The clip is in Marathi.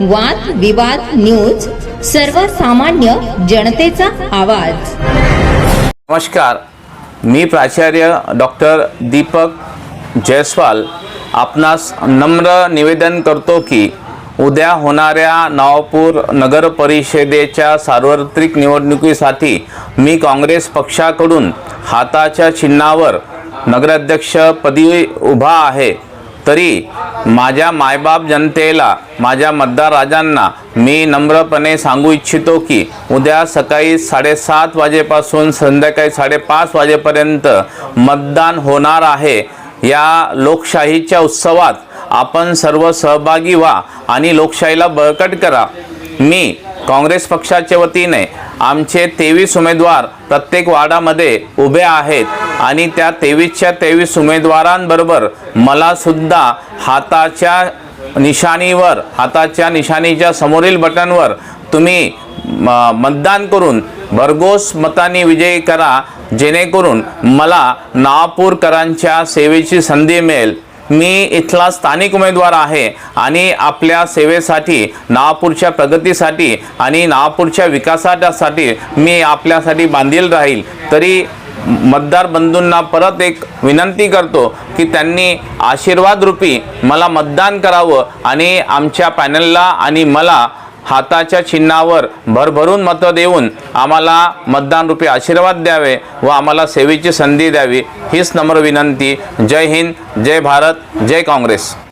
वाद विवाद न्यूज सर्वसामान्य जनतेचा आवाज. नमस्कार. मी प्राचार्य डॉक्टर दीपक जयस्वाल आपणास नम्र निवेदन करतो की उद्या होणाऱ्या नवापूर नगर परिषदेच्या सार्वत्रिक निवडणुकीसाठी मी काँग्रेस पक्षाकडून हाताच्या चिन्हावर नगराध्यक्षपदी उभा आहे. तरी माझ्या मायबाप जनतेला माझ्या मतदार राजांना मी नम्रपणे सांगू इच्छितो की उद्या सकाळी साडेसात वाजेपासून संध्याकाळी साडेपाच वाजेपर्यंत मतदान होणार आहे. या लोकशाहीच्या उत्सवात आपण सर्व सहभागी व्हा आणि लोकशाहीला बळकट करा. मी काँग्रेस पक्षाच्या वतीने आमचे तेवीस उमेदवार प्रत्येक वार्डामध्ये उभे आहेत आणि त्या तेवीसच्या तेवीस उमेदवारांबरोबर मला सुद्धा हाताच्या निशाणीवर हाताच्या निशाणीच्या समोरील बटनवर तुम्ही म- मतदान करून भरघोस मताने विजयी करा जेणेकरून मला नागपूरकरांच्या सेवेची संधी मिळेल. मी इथला स्थानिक उमेदवार आहे आणि आपल्या सेवेसाठी नागपूरच्या प्रगतीसाठी आणि नागपूरच्या विकासासाठी मी आपल्यासाठी बांधील राहील. तरी मतदार बंधूंना परत एक विनंती करतो की त्यांनी आशीर्वाद रूपी मला मतदान करावं आणि आमच्या पॅनलला आणि मला हाताच्या चिन्हावर भरभरून मतं देऊन आम्हाला मतदान रूपी आशीर्वाद द्यावे व आम्हाला सेवेची संधी द्यावी हीच नम्र विनंती. जय हिंद जय भारत जय काँग्रेस.